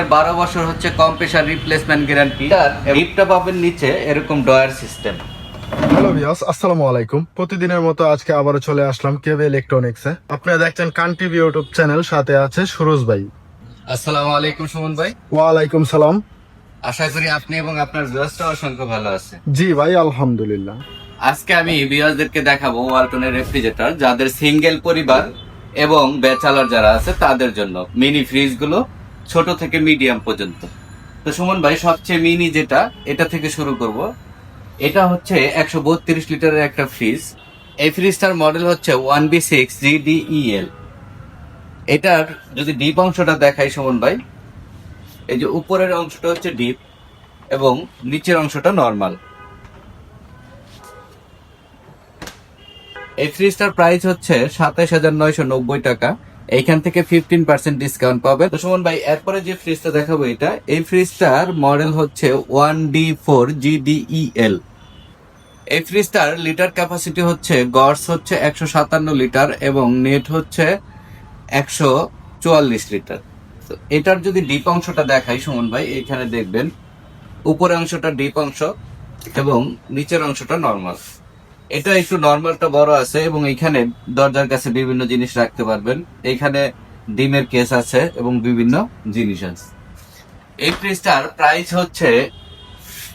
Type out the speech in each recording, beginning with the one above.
এর বারো বছর হচ্ছে কম্প্রেসার রিপ্লেসমেন্ট গ্যারান্টি। আর পাবেন নিচে এরকম ডয়ার সিস্টেম। হ্যালো ভিউয়ার্স আসসালামু আলাইকুম। প্রতিদিনের মতো আজকে আবারও চলে আসলাম কেবে ইলেকট্রনিক্সে। আপনারা দেখছেন কান টিভি ইউটিউব চ্যানেল সাথে আছে সুরজ ভাই। আসসালামু আলাইকুম সুমন ভাই। ওয়ালাইকুম সালাম। আশা করি আপনি এবং আপনার ভিউয়ার্সটা অসংখ্য ভালো আছে জি ভাই আলহামদুলিল্লাহ। আজকে আমি ভিউয়ার্সদেরকে দেখাবো ওয়ালটনের রেফ্রিজারেটর যাদের সিঙ্গেল পরিবার এবং ব্যাচেলর যারা আছে তাদের জন্য। মিনি ফ্রিজগুলো ছোট থেকে মিডিয়াম পর্যন্ত। তো সুমন ভাই, সবচেয়ে মিনি যেটা, এটা থেকে শুরু করব। এটা হচ্ছে একশো বত্রিশ লিটারের একটা ফ্রিজ এই ফ্রিজটার মডেল হচ্ছে ওয়ান বি সিক্স জিডিইএল এটার যদি ডিপ অংশটা দেখাই সুমন ভাই, এই যে উপরের অংশটা হচ্ছে ডিপ এবং নিচের অংশটা নর্মাল এই ফ্রিজটার প্রাইস হচ্ছে সাতাইশ হাজার নয়শো নব্বই টাকা। এইখান থেকে ফিফটিন পার্সেন্ট ডিসকাউন্ট পাবে। তো সুমন ভাই, এরপরে যে ফ্রিজটা দেখাবো এটা, এই ফ্রিজটার মডেল হচ্ছে ওয়ান ডি ফোর জিডিইএল এই ফ্রিজটার লিটার ক্যাপাসিটি হচ্ছে, গড়স হচ্ছে একশো সাতান্ন লিটার এবং নেট হচ্ছে একশো চুয়াল্লিশ লিটার তো এটার যদি ডিপ অংশটা দেখাই সুমন ভাই এখানে দেখবেন, উপরের অংশটা ডিপ অংশ এবং নিচের অংশটা নর্মাল এটা একটু নর্মালটা বড় আছে এবং এখানে দরজার কাছে বিভিন্ন জিনিস রাখতে পারবেন। এখানে ডিমের কেস আছে এবং বিভিন্ন জিনিস আছে। এই ফ্রিজটার প্রাইস হচ্ছে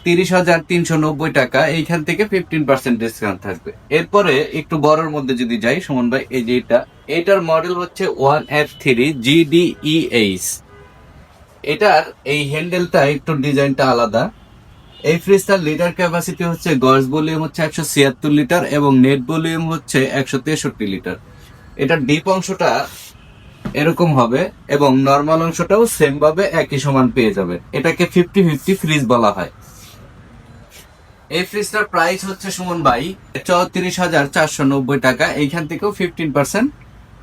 তিরিশ হাজার তিনশো নব্বই টাকা। এইখান থেকে ফিফটিন পার্সেন্ট ডিসকাউন্ট থাকবে। এরপরে একটু বড়র মধ্যে যদি যাই, সুমন ভাই, এই যে এটা, এটার মডেল হচ্ছে ওয়ান এফ থ্রি জিডিইএইচ এটার এই হ্যান্ডেলটা একটু ডিজাইনটা আলাদা। এই ফ্রিজটার লিটার ক্যাপাসিটি হচ্ছে গজ ভলিউম হচ্ছে একশো ছিয়াত্তর লিটার এবং নেট ভলিউম হচ্ছে একশো তেষট্টি লিটার এটার ডিপ অংশটা এরকম হবে এবং নর্মাল অংশটাও সেম ভাবে একই সমান পেয়ে যাবে। এটাকে ফিফটি ফিফটি ফ্রিজ বলা হয়। এই ফ্রিজটার প্রাইস হচ্ছে সুমন ভাই চৌত্রিশ হাজার চারশো নব্বই টাকা। এইখান থেকেও ফিফটিন পার্সেন্ট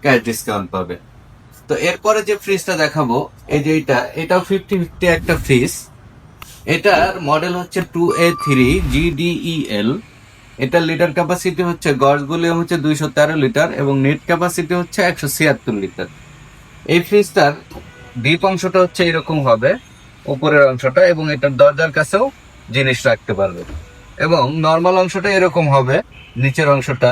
ক্যাশ ডিসকাউন্ট পাবে। তো এরপরে যে ফ্রিজটা দেখাবো, এই যে এটা এটাও ফিফটি ফিফটি একটা ফ্রিজ এটার মডেল হচ্ছে টু এ থ্রি জিডিইএল এটার লিটার ক্যাপাসিটি হচ্ছে গজ ভলিউম হচ্ছে দুইশো তেরো লিটার এবং নেট ক্যাপাসিটি হচ্ছে একশো ছিয়াত্তর লিটার এই ফ্রিজটার ডিপ অংশটা হচ্ছে এরকম হবে, উপরের অংশটা এবং এটার দরজার কাছেও জিনিস রাখতে পারবে। এবং নর্মাল অংশটা এরকম হবে, নিচের অংশটা।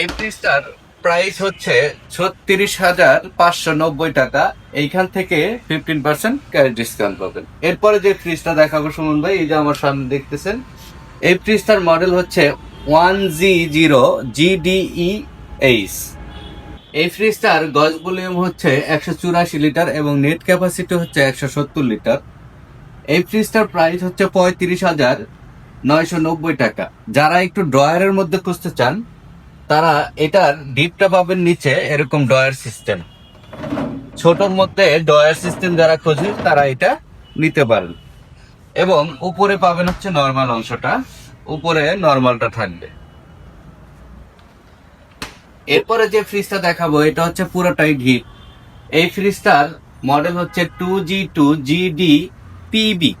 এই ফ্রিজটার প্রাইস হচ্ছে ছত্রিশ হাজার পাঁচশো নব্বই টাকা। এইখান থেকে ফিফটিন পার্সেন্ট ক্যাশ ডিসকাউন্ট পাবেন। এরপরে যে ফ্রিজটা দেখাবো সুমন ভাই, এই যে আমার সামনে দেখতেছেন, এই ফ্রিজটার মডেল হচ্ছে one G zero GDE H এই ফ্রিজটার গজ ভলিউম হচ্ছে একশো চুরাশি লিটার এবং নেট ক্যাপাসিটি হচ্ছে একশো সত্তর লিটার। এই ফ্রিজটার প্রাইস হচ্ছে পঁয়ত্রিশ হাজার নয়শো নব্বই টাকা। যারা একটু ড্রয়ারের মধ্যে খুঁজতে চান তারা এটার ডিপটা পাবেন নিচে এরকম ডয়ার সিস্টেম। ছোটর মধ্যে ডয়ার সিস্টেম যারা খোঁজে, তারা এটা নিতে পারেন। এবং উপরে পাবেন হচ্ছে নর্মাল অংশটা। উপরে নর্মালটা থাকবে। এরপরে যে ফ্রিজটা দেখাবো, এটা হচ্ছে পুরোটাই ডিপ এই ফ্রিজটার মডেল হচ্ছে two G two GD PB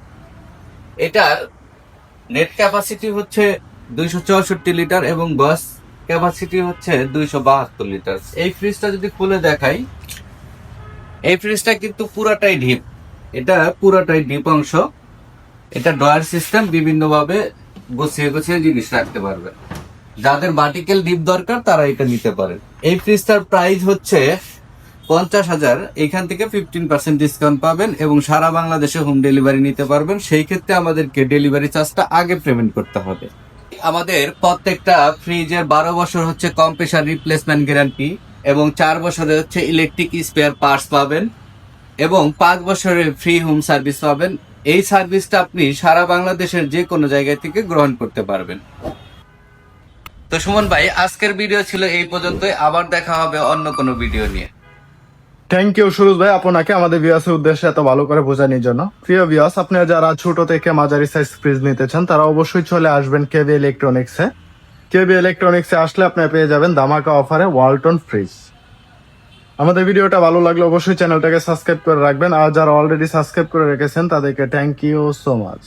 এটার নেট ক্যাপাসিটি হচ্ছে দুইশো চৌষট্টি লিটার এবং বাস ক্যাপাসিটি হচ্ছে দুইশো বাহাত্তর লিটার এই ফ্রিজটা যদি খুলে দেখাই, এই ফ্রিজটা কিন্তু পুরাটাই ঢিপ এটা পুরাটাই ডিপ অংশ। এটা ড্রয়ার সিস্টেম বিভিন্ন ভাবে গুছিয়ে গুছিয়ে জিনিস রাখতে পারবে। যাদের ভার্টিক্যাল ডিপ দরকার, তারা এটা নিতে পারেন এই ফ্রিজটার প্রাইস হচ্ছে পঞ্চাশ হাজার। এখান থেকে ফিফটিন পার্সেন্ট ডিসকাউন্ট পাবেন এবং সারা বাংলাদেশে হোম ডেলিভারি নিতে পারবেন। সেই ক্ষেত্রে আমাদেরকে ডেলিভারি চার্জটা আগে পেমেন্ট করতে হবে। আমাদের প্রত্যেকটা ফ্রিজের বারো বছর হচ্ছে কম্প্রেসার রিপ্লেসমেন্ট গ্যারান্টি এবং চার বছরে হচ্ছে ইলেকট্রিক স্পেয়ার পার্টস পাবেন এবং পাঁচ বছরের ফ্রি হোম সার্ভিস পাবেন। এই সার্ভিসটা আপনি সারা বাংলাদেশের যে কোনো জায়গায় থেকে গ্রহণ করতে পারবেন। তো সুমন ভাই, আজকের ভিডিও ছিল এই পর্যন্তই। আবার দেখা হবে অন্য কোনো ভিডিও নিয়ে। থ্যাংক ইউ সুরজ ভাই, আপনাকে আমাদের ভিউয়ার্সের উদ্দেশ্যে এত ভালো করে বোঝানোর জন্য। প্রিয় ভিউয়ার্স আপনি যারা ছোট থেকে মাঝারি সাইজ ফ্রিজ নিতে চান, তারা অবশ্যই চলে আসবেন কেবি ইলেকট্রনিক্সে কেবি ইলেকট্রনিক্সে আসলে আপনি পেয়ে যাবেন দামাকা অফারে ওয়ালটন ফ্রিজ আমাদের ভিডিওটা ভালো লাগলে অবশ্যই চ্যানেলটাকে সাবস্ক্রাইব করে রাখবেন। আর যারা অলরেডি সাবস্ক্রাইব করে রেখেছেন, তাদেরকে থ্যাংক ইউ সো মাচ